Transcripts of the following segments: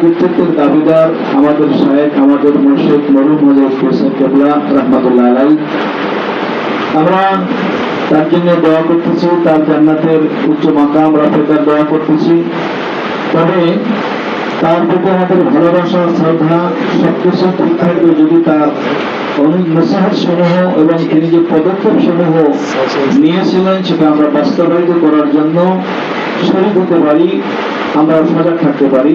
কৃতিত্বের দাবিদার, আমাদের শায়েক আমাদের মুর্শিদ মরুম মজাজ হোসেন কেবলা রহমতুল্লাহ আলাই আমরা তার জন্য দোয়া করতেছি, তার জান্নাতের উচ্চ মাকাম রাফেকার দোয়া করতেছি। তবে তার প্রতি আমাদের ভালোবাসা, শ্রদ্ধা সবকিছু ঠিক থাকবে যদি তার অনেক নসিহত সমূহ এবং তিনি যে পদক্ষেপ সমূহ নিয়েছিলেন সেটা আমরা বাস্তবায়িত করার জন্য শরীর হতে পারি, আমরা সজাগ থাকতে পারি।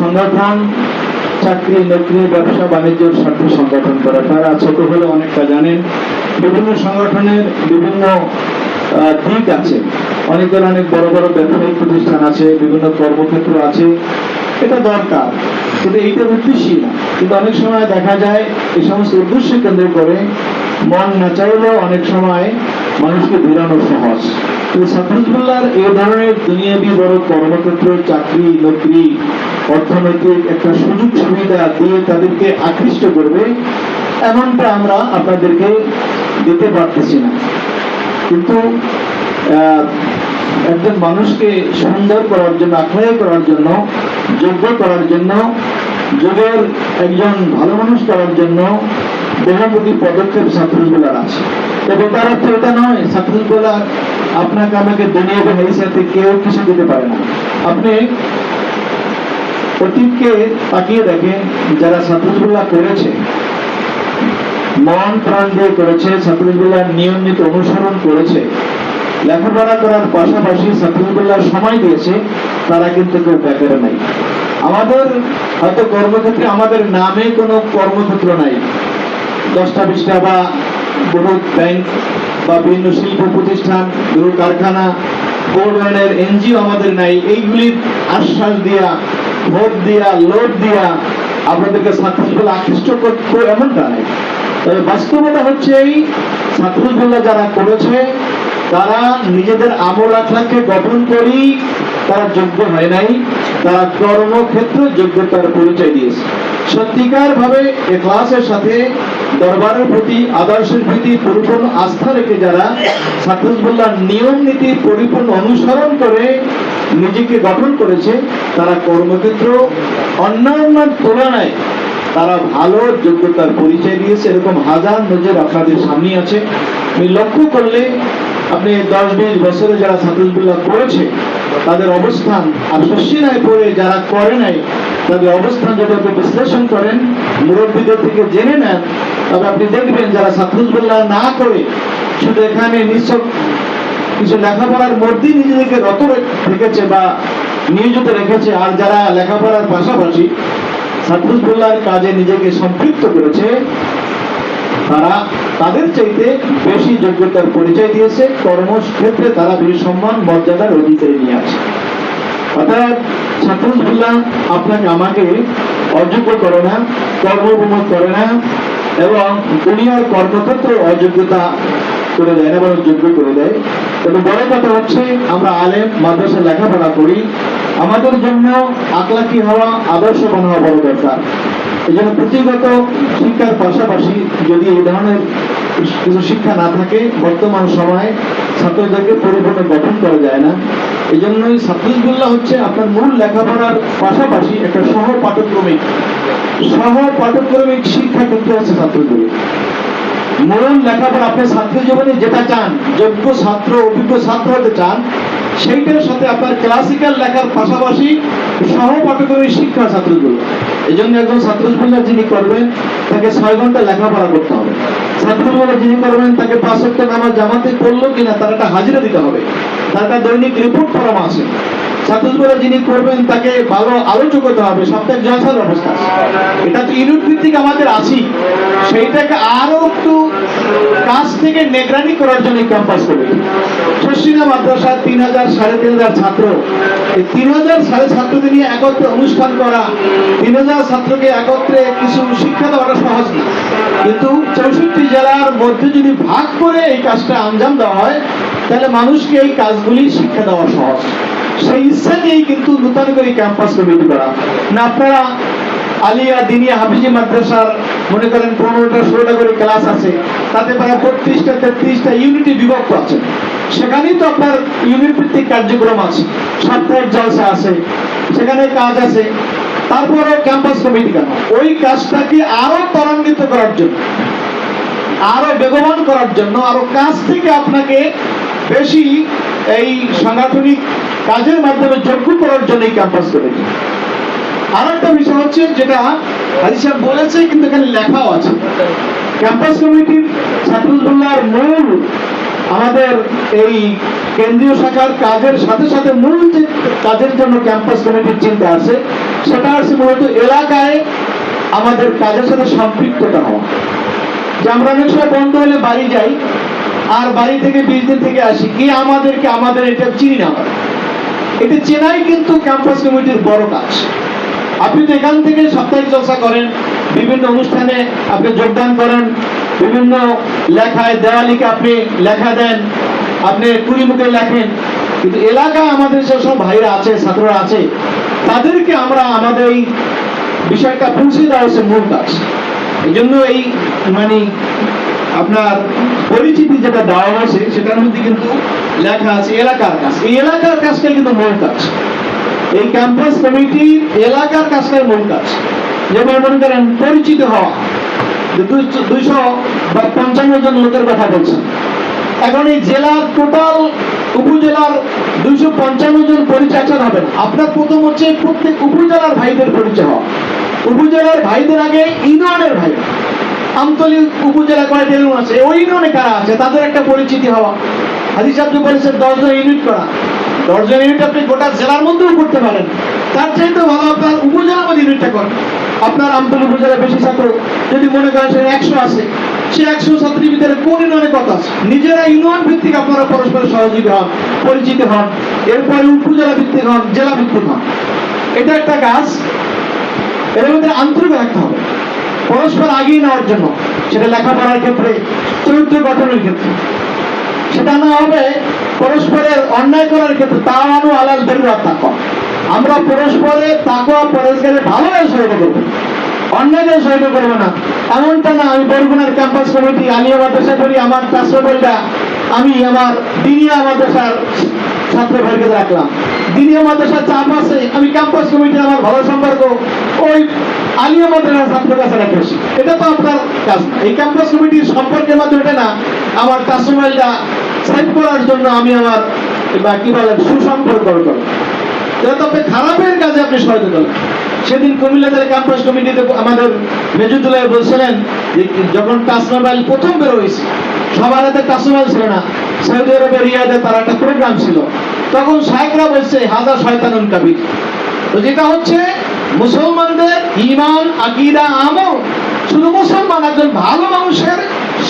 সংগঠন চাকরি নকরি ব্যবসা, বাণিজ্যের স্বার্থে সংগঠন করে। তারা ছোট হলে অনেকটা জানেন। বিভিন্ন সংগঠনের বিভিন্ন দিক আছে। অনেকের অনেক বড় বড় ব্যবসায়িক প্রতিষ্ঠান আছে, বিভিন্ন কর্মক্ষেত্র আছে। এটা দরকার। কিন্তু এইটার উদ্দেশ্যই না কিন্তু অনেক সময় দেখা যায়, এই সমস্ত উদ্দেশ্য কেন্দ্র করে মন না চাইলেও অনেক সময় মানুষকে ঘুরানো সহজ। কিন্তু সাফরুল্লাহর এই ধরনের দুনিয়াবি বড় কর্মক্ষেত্র চাকরি, নকরি, অর্থনৈতিক একটা সুযোগ সুবিধা দিয়ে তাদেরকে আকৃষ্ট করবে, এমনটা আমরা আপনাদেরকে দিতে পারতেছি না। কিন্তু একজন মানুষকে সুন্দর করার জন্য আখ্যায় করার জন্য, যোগ্য করার জন্য, যুগের একজন ভালো মানুষ করার জন্য বহুমুখী পদক্ষেপ আছে। তার অর্থ এটা নয় আপনাকে আমাকে দুনিয়া হাইসাতে কেউ কিছু দিতে পারে না। আপনি অতীতকে তাকিয়ে দেখেন, যারা ছাত্রগুলা করেছে, মন প্রাণ দিয়ে করেছে ছাত্রগুলার নিয়মিত অনুসরণ করেছে, লেখাপড়া করার পাশাপাশি ছাত্রগুলার সময় দিয়েছে, তারা কিন্তু কেউ বেকারে নাই। আমাদের হয়তো কর্মক্ষেত্রে আমাদের নামে কোনো কর্মক্ষেত্র নাই। দশটা বিশটা বা বহু ব্যাংক বা বিভিন্ন শিল্প প্রতিষ্ঠান বহু কারখানা বড় ধরনের এনজিও আমাদের নাই এইগুলির আশ্বাস দিয়া, ভোট দিয়া লোড দিয়া আপনাদেরকে ছাত্রগুলো আকৃষ্ট করতো এমনটা নাই। তবে বাস্তবতা হচ্ছে এই ছাত্রগুলো যারা করেছে, তারা নিজেদের আমল আখলাকে গঠন করি তারা যোগ্য হয় নাই, তারা কর্মক্ষেত্র যোগ্যতার পরিচয় দিয়েছে। সত্যিকার ভাবে এ ক্লাসের সাথে দরবারের প্রতি, আদর্শের প্রতি পরিপূর্ণ আস্থা রেখে যারা ছাত্রুল্লাহ নিয়ম নীতি পরিপূর্ণ অনুসরণ করে নিজেকে গঠন করেছে, তারা কর্মক্ষেত্র অন্যান্য তুলনায় তারা ভালো যোগ্যতার পরিচয় দিয়েছে। এরকম হাজার নজর আপনাদের সামনে আছে। আপনি লক্ষ্য করলে আপনি দশ বিশ বছরে যারা ছাত্রগুলা করেছে তাদের অবস্থান আর শশীরায় পড়ে যারা করে নাই, তাদের অবস্থান যদি আপনি বিশ্লেষণ করেন, মুরব্বীদের থেকে জেনে নেন, তবে আপনি দেখবেন যারা ছাত্রগুলা না করে, শুধু এখানে নিশ্চয় কিছু লেখাপড়ার মধ্যেই নিজেদেরকে রত রেখেছে বা নিয়োজিত রেখেছে, আর যারা লেখাপড়ার পাশাপাশি ছাত্রুল্লাহর কাজে নিজেকে সম্পৃক্ত করেছে তারা তাদের চাইতে বেশি যোগ্যতার পরিচয় দিয়েছে। কর্মক্ষেত্রে তারা বেশি সম্মান, মর্যাদার অধিকারী নিয়ে আছে। অর্থাৎ ছাত্রুল্লাহ আপনাকে আমাকে অযোগ্য করে না কর্মবিমুখ করে না, এবং দুনিয়ার কর্মক্ষেত্র অযোগ্যতা করে দেয় না, বরং যোগ্য করে দেয়। তবে বড় কথা হচ্ছে, আমরা আলেম, মাদ্রাসা লেখাপড়া করি। আমাদের জন্য আকলাকি হওয়া, আদর্শবান হওয়া বড় দরকার। এই জন্য পুঁথিগত শিক্ষার পাশাপাশি যদি এই ধরনের কিছু শিক্ষা না থাকে, বর্তমান সময়ে ছাত্রদেরকে পরিপূর্ণ গঠন করা যায় না। এই জন্যই ছাত্রীগুল্লাহ হচ্ছে আপনার মূল লেখাপড়ার পাশাপাশি একটা সহ পাঠক্রমিক সহ পাঠক্রমিক শিক্ষা কিন্তু আছে ছাত্রদের। মূল লেখাপড়া, আপনি ছাত্র জীবনে যেটা চান, যোগ্য ছাত্র, অভিজ্ঞ ছাত্র হতে চান, সেইটার সাথে আপনার ক্লাসিক্যাল লেখার পাশাপাশি সহ পাঠক্রমিক শিক্ষা ছাত্রগুলো এই জন্য একজন ছাত্রগুলো যিনি করবেন, তাকে ছয় ঘণ্টা লেখাপড়া করতে হবে। ছাত্রগুলো যিনি করবেন, তাকে পাঁচ সপ্তাহ নামাজ জামাতে পড়ল কিনা তার একটা হাজিরা দিতে হবে। তার একটা দৈনিক রিপোর্ট ফরম আছে। ছাত্রগুলো যিনি করবেন, তাকে ভালো আলোচক হতে হবে। আছে। এটা তো ইউনিট ভিত্তিক আমাদের আছি। সেইটাকে আরও একটু থেকে করার জন্য ক্যাম্পাস করবে শশীনা মাদ্রাসা তিন হাজার সাড়ে তিন হাজার ছাত্র। তিন হাজার সাড়ে নিয়ে একত্রে অনুষ্ঠান করা, তিন হাজার ছাত্রকে একত্রে কিছু শিক্ষা দেওয়াটা সহজ না। কিন্তু চৌষট্টি জেলার মধ্যে যদি ভাগ করে এই কাজটা আঞ্জাম দেওয়া হয়, তাহলে মানুষকে এই কাজগুলি শিক্ষা দেওয়া সহজ। সেই ইচ্ছা নিয়েই কিন্তু নূতন করে ক্যাম্পাস কমিটি করা। না, আপনারা আলিয়া দিনিয়া হাফিজি মাদ্রাসার মনে করেন পনেরোটা, ষোলোটা করে ক্লাস আছে, তাতে প্রায় বত্রিশটা, তেত্রিশটা ইউনিটি বিভক্ত আছে। সেখানেই তো আপনার ইউনিট ভিত্তিক কার্যক্রম আছে সাপ্তাহিক জলসা আছে, সেখানে কাজ আছে তারপরে ক্যাম্পাস কমিটি কেন? ওই কাজটাকে আরও ত্বরান্বিত করার জন্য, আরও বেগবান করার জন্য, আরও কাজ থেকে আপনাকে বেশি এই সাংগঠনিক কাজের মাধ্যমে যোগ্য করার জন্য এই ক্যাম্পাস কমিটি আর একটা বিষয় হচ্ছে যেটা হাজি সাহেব বলেছে, কিন্তু এখানে লেখাও আছে। ক্যাম্পাস কমিটির ছাত্রুল্লাহর মূল আমাদের এই কেন্দ্রীয় শাখার কাজের সাথে সাথে মূল যে কাজের জন্য ক্যাম্পাস কমিটির চিন্তা আছে, সেটা আছে মূলত এলাকায় আমাদের কাজের সাথে সম্পৃক্ততা হওয়া। যে আমরা অনেক সময় বন্ধ হলে বাড়ি যাই, আর বাড়ি থেকে দিন থেকে আসি, কি আমাদেরকে, আমাদের এটা চিনি না এটা চেনাই কিন্তু ক্যাম্পাস কমিটির বড় কাজ। আপনি তো এখান থেকে সাপ্তাহিক চর্চা করেন, বিভিন্ন অনুষ্ঠানে আপনি যোগদান করেন, বিভিন্ন লেখায় দেওয়ালিকে আপনি লেখা দেন, আপনি কুড়ি মুখে লেখেন। কিন্তু এলাকায় আমাদের যেসব ভাইরা আছে, ছাত্ররা আছে, তাদেরকে আমরা আমাদের এই বিষয়টা পৌঁছে দেওয়া হচ্ছে মূল কাজ। এই জন্য এই মানে আপনার পরিচিতি যেটা দেওয়া হয়েছে সেটার মধ্যে কিন্তু লেখা আছে এলাকার কাজ। এই এলাকার কাজটা কিন্তু মূল কাজ। এই ক্যাম্পাস কমিটির এলাকার কাজটাই মূল কাজ। যেমন মনে করেন, পরিচিত হওয়া। দুইশো- বা পঞ্চান্ন জন লোকের কথা বলছেন। এখন এই জেলার টোটাল উপজেলার দুইশো পঞ্চান্ন জন পরিচয় হবেন। আপনার প্রথম হচ্ছে প্রত্যেক উপজেলার ভাইদের পরিচয় হওয়া। উপজেলার ভাইদের আগে ইউনিয়নের ভাই আমতলী উপজেলা কয়টা ইউনিয়ন আছে? ওই ইউনিয়নে কারা আছে? তাদের একটা পরিচিতি হওয়া। হাজি সাহেব যে বলেছেন দশজন ইউনিট করা। দশজন ইউনিট আপনি গোটা জেলার মধ্যেও করতে পারেন। তার চাইতে ভালো আপনার উপজেলা মধ্যে ইউনিটটা করেন আপনার আমতলী উপজেলা বেশি ছাত্র যদি মনে করেন সেখানে একশো আছে, সে একশো ছাত্রীর ভিতরে কোন ইউনিয়নে কত আছে? নিজেরা ইউনিয়ন ভিত্তিক আপনারা পরস্পর সহযোগী হন, পরিচিত হন, এরপরে উপজেলা ভিত্তিক হন, জেলা ভিত্তিক হন। এটা একটা কাজ। এর মধ্যে আন্তরিক রাখতে হবে। পরস্পর আগিয়ে নেওয়ার জন্য, সেটা লেখাপড়ার ক্ষেত্রে, চরিত্র গঠনের ক্ষেত্রে। সেটা না হবে পরস্পরের অন্যায় করার ক্ষেত্রে তাওয়ানু আলাল বেরুয়ার তাকওয়া। আমরা পরস্পরের তাকওয়া পরস্পরের ভালোভাবে সহায়তা করব। অন্যায়কে সহায়তা করব না। এমনটা না, আমি বরগুনার ক্যাম্পাস কমিটি আলিয়া মাদ্রাসা করি আমার চাষবলটা আমি আমার দিনিয়া মাদ্রাসার রাখলাম। দিনিয়া আছে, আমি ক্যাম্পাস আমার ভালো সম্পর্ক, ওই মাদ্রাসার ছাত্র কাছে এটা তো আপনার কাজ এই ক্যাম্পাস কমিটির সম্পর্কের মাধ্যমে এটা না, আমার কাস্টমারটা সেভ করার জন্য আমি আমার, বা বলেন সুসম্পর্ক আপনি খারাপের কাজে আপনি করবেন সেদিন কুমিল্লা জেলা ক্যাম্পাস কমিটিতে আমাদের মেজুদুল্লাহ বলছিলেন যখন টাচ মোবাইল প্রথম বের হয়েছে সবার হাতে মোবাইল ছিল না। সৌদি আরবের রিয়াদে তার একটা প্রোগ্রাম ছিল। তখন শাহেকরা বলছে হাজার শয়তানুন কাবির। তো যেটা হচ্ছে, মুসলমানদের ইমান আকিদা, আমল শুধু মুসলমান, একজন ভালো মানুষের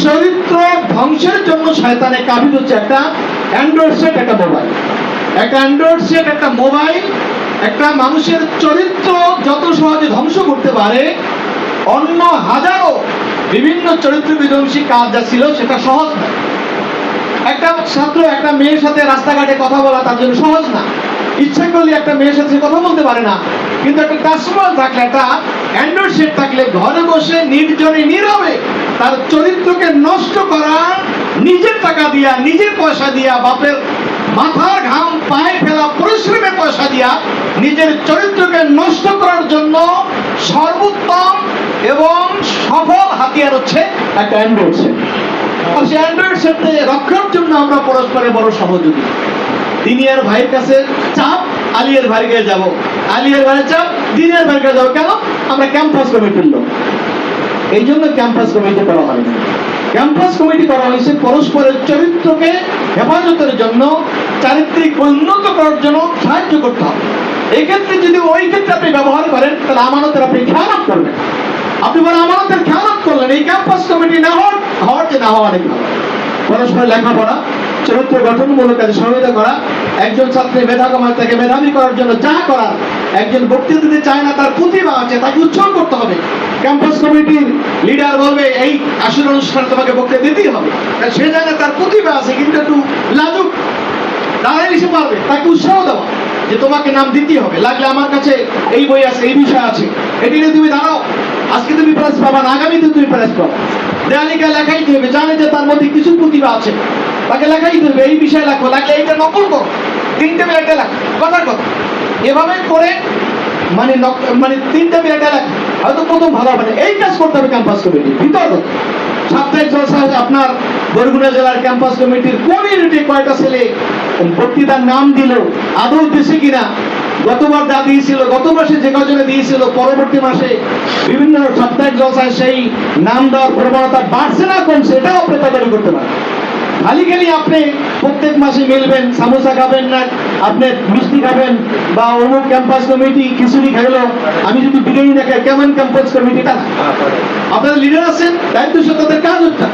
চরিত্র ধ্বংসের জন্য শয়তানে কাবির হচ্ছে একটা অ্যান্ড্রয়েড সেট একটা মোবাইল একটা অ্যান্ড্রয়েড সেট একটা মোবাইল একটা মানুষের চরিত্র যত সহজে ধ্বংস করতে পারে, অন্য হাজারো বিভিন্ন চরিত্র বিধ্বংসী কাজ যা ছিল সেটা সহজ না। একটা ছাত্র, একটা মেয়ের সাথে রাস্তাঘাটে কথা বলা তার জন্য সহজ না। ইচ্ছা করলে একটা মেয়ের সাথে কথা বলতে পারে না। কিন্তু একটা কাস্টমার থাকলে, একটা অ্যান্ড্রয়েড সেট থাকলে, ঘরে বসে নির্জনে, নীরবে তার চরিত্রকে নষ্ট করা নিজের টাকা দিয়া, নিজের পয়সা দিয়া, বাপের মাথার ঘাম, পায়ে ফেলা, পরিশ্রমের পয়সা দিয়া নিজের চরিত্রকে নষ্ট করার জন্য সর্বোত্তম এবং সফল হাতিয়ার হচ্ছে একটা অ্যান্ড্রয়েড সেট। আর সেই অ্যান্ড্রয়েড সেটে রক্ষার জন্য আমরা পরস্পরের বড় সহযোগী। দিনিয়ার ভাইয়ের কাছে চাপ, আলিয়ার ভাইয়ের কাছে যাব। আলিয়ার ভাইয়ের চাপ, দিনের ভাইয়ের কাছে যাব। কেন? আমরা ক্যাম্পাস কমিটির লোক। এই জন্য ক্যাম্পাস কমিটি করা হয় ক্যাম্পাস কমিটি করা হয়েছে পরস্পরের চরিত্রকে হেফাজতের জন্য, চারিত্রিক উন্নত করার জন্য সাহায্য করতে হবে। এক্ষেত্রে যদি ওই ক্ষেত্রে আপনি ব্যবহার করেন, তাহলে আমানতের আপনি খেয়ালত করবেন। আপনি বলে আমানতের খেয়ালত করলেন, এই ক্যাম্পাস কমিটি না হওয়ার হওয়ার যে না হওয়া অনেক পরস্পর লেখাপড়া, চরিত্র গঠনমূলক কাজে সহযোগিতা করা, একজন ছাত্রী মেধা কমায় তাকে মেধাবী করার জন্য যা করার, একজন বক্তৃতা দিতে চায় না, তার প্রতিভা আছে, তাকে উৎসাহ করতে হবে। ক্যাম্পাস কমিটির লিডার বলবে, এই আসল অনুষ্ঠানে তোমাকে বক্তৃতা দিতেই হবে। সে জায়গায় তার প্রতিভা আছে, কিন্তু একটু লাজুক দাঁড়াই এসে পারবে, তাকে উৎসাহ দেওয়া। যে তোমাকে নাম দিতেই হবে। লাগলে আমার কাছে এই বই আছে, এই বিষয় আছে। এটি নিয়ে তুমি দাঁড়াও। আজকে তুমি প্রাইজ পাবা না, আগামীতে তুমি প্রাইজ পাবা। দেয়ালিকা লেখাইতে হবে, জানে যে তার মধ্যে কিছু প্রতিভা আছে। তাকে লেখাইতে হবে, এই বিষয়ে লেখো লাগলে এইটা নকল করো। তিনটে মিনিটে লেখো, কথার কথা। এভাবে করে মানে মানে তিনটে মিনিটে লেখো। হয়তো প্রথম ভালো হবে এই কাজ করতে হবে ক্যাম্পাস কমিটি ভিতর সাপ্তাহিক জলসা আপনার বরগুনা জেলার ক্যাম্পাস কমিটির কমিউনিটি কয়টা ছেলে? বক্তৃতার নাম দিল, আদৌ দিছে কিনা? গতবার যা দিয়েছিল, গত মাসে যে কজনে দিয়েছিল, পরবর্তী মাসে বিভিন্ন সাপ্তাহিক জলসায় সেই নাম দেওয়ার প্রবণতা বাড়ছে না কমছে এটাও আপনি করতে পারেন খালি আপনি প্রত্যেক মাসে মিলবেন, সামোসা খাবেন না, আপনি মিষ্টি খাবেন বা অমুক ক্যাম্পাস কমিটি খিচুড়ি খাইলো, আমি যদি বিরিয়ানি না খাই, কেমন ক্যাম্পাস কমিটিটা আপনার লিডার আছেন, দায়িত্বশীল, তাদের কাজ হচ্ছে।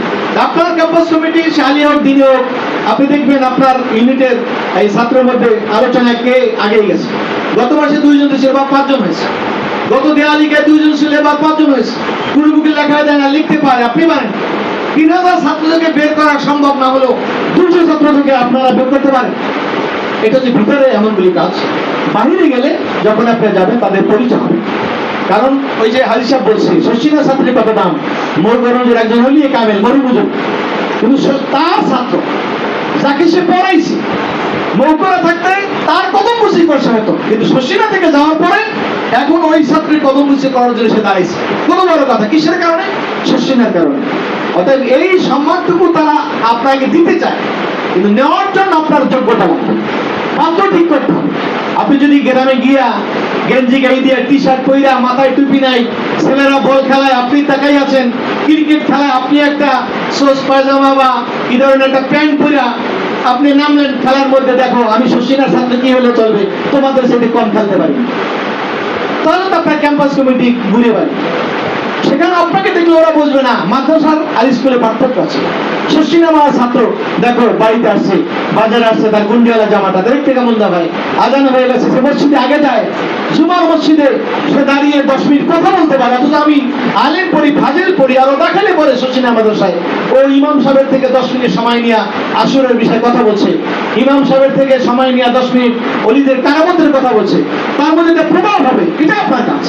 আপনার ক্যাম্পাস কমিটি সে আলী হোক, দিনে হোক, আপনি দেখবেন আপনার ইউনিটের এই ছাত্রের মধ্যে আলোচনায় কে আগে গেছে। গত মাসে দুইজন ছিল বা পাঁচজন হয়েছে। গত দেওয়ালিকায় দুইজন ছিল বা পাঁচজন হয়েছে। কোনো বুকে লেখা যায় না, লিখতে পারে, আপনি পারেন তিন হাজার ছাত্রদেরকে বের করা সম্ভব না হলেও দুশো ছাত্রদেরকে আপনারা বের করতে পারেন। এটা হচ্ছে ভিতরে এমনগুলি কাজ। বাহিরে গেলে যখন আপনি যাবেন, তাদের পরিচয় হবে। কারণ ওই যে হাজি সাহেব বলছে শশীনা ছাত্রীর কত দাম মোরগঞ্জের একজন হলি কামেল, মরু বুঝুন কিন্তু তার ছাত্র, যাকে সে পড়াইছে, মৌকরা থাকতে তার কদম বুঝি করছে হয়তো। কিন্তু শশীনা থেকে যাওয়ার পরে এখন ওই ছাত্রীর কদম বুঝি করার জন্য সে দাঁড়িয়েছে কোনো বড় কথা, কিসের কারণে? শশীনার কারণে। অতএব এই সম্মানটুকু তারা আপনাকে দিতে চায়। কিন্তু নেওয়ার জন্য আপনার যোগ্যতা লাগবে পাত্র ঠিক করতে হবে। আপনি যদি গ্রামে গিয়া গেঞ্জি গাই দিয়ে টি শার্ট পইরা মাথায় টুপি নাই, ছেলেরা বল খেলায় আপনি তাকাই আছেন, ক্রিকেট খেলায় আপনি একটা সোস, পায়জামা বা কি ধরনের একটা প্যান্ট পরা আপনি নামলেন খেলার মধ্যে, দেখো, আমি শশীনার সাথে কি হলে চলবে? তোমাদের সাথে কম খেলতে পারি তাহলে তো আপনার ক্যাম্পাস কমিটি ঘুরে পারে সেখানে আপনাকে দেখলে ওরা বুঝবে না। মাদ্রাসার আর স্কুলে পার্থক্য আছে। শশীনা মারা ছাত্র, দেখো, বাড়িতে আসছে, বাজারে আসছে, তার গুন্ডিওয়ালা জামাটা দেখতে কেমন দা ভাই? আজান হয়ে গেছে, সে মসজিদে আগে যায়। জুমার মসজিদে সে দাঁড়িয়ে দশ মিনিট কথা বলতে পারে, অথচ আমি আলেম পড়ি, ফাজিল পড়ি, আরও দেখালে পরে শশীনা মাদ্রাসায়। ও ইমাম সাহেবের থেকে দশ মিনিট সময় নিয়ে আসরের বিষয়ে কথা বলছে। ইমাম সাহেবের থেকে সময় নিয়ে দশ মিনিট অলিদের কারামতের কথা বলছে। তার মধ্যে প্রভাব হবে, এটা আপনার কাজ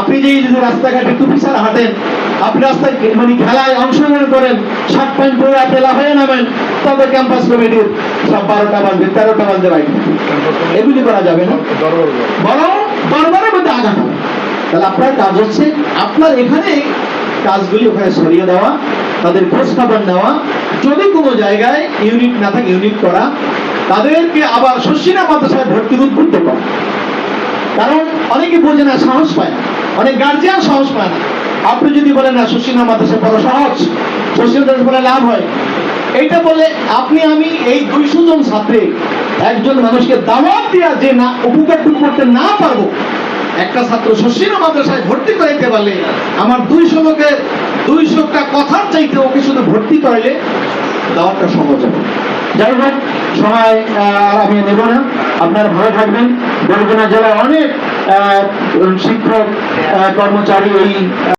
আপনি যে রাস্তাঘাটে টুপি ছাড়া হাঁটেন আপনি রাস্তায় মানে খেলায় অংশগ্রহণ করেন শার্ট প্যান্ট পরে আপনি হয়ে নামেন, তবে ক্যাম্পাস কমিটির সব বারোটা বাজবে, তেরোটা বাজবে বাইক এগুলি করা যাবে না। বরং দরবারের মধ্যে আঘাত হবে। তাহলে আপনার কাজ হচ্ছে, আপনার এখানে কাজগুলি ওখানে সরিয়ে দেওয়া, তাদের খোঁজ খবর নেওয়া, যদি কোনো জায়গায় ইউনিট না থাকে ইউনিট করা, তাদেরকে আবার শশীনা মাদ্রাসায় ভর্তি উদ্বুদ্ধ করা। কারণ অনেকে বোঝে না, সাহস পায় না। অনেক গার্জিয়ান সাহস পায় না। আপনি যদি বলেন, না সুশীনা মাদ্রাসা পড়া, সহজ। সুশীল দাস বলে, লাভ হয়। এইটা বলে, আপনি, আমি এই দুইশো জন ছাত্রে একজন মানুষকে দাওয়াত দেওয়া যে না, উপকারটুকু করতে না পারব, একটা ছাত্র সুশীল মাদ্রাসায় ভর্তি করাইতে পারলে, আমার দুইশো লোকের দুইশোটা কথার চাইতে ওকে শুধু ভর্তি করাইলে দাওয়াতটা সহজ হবে। যাই হোক সময় আমি নেব না। আপনারা ভালো থাকবেন। বরগুনা জেলায় অনেক শিক্ষক কর্মচারী এই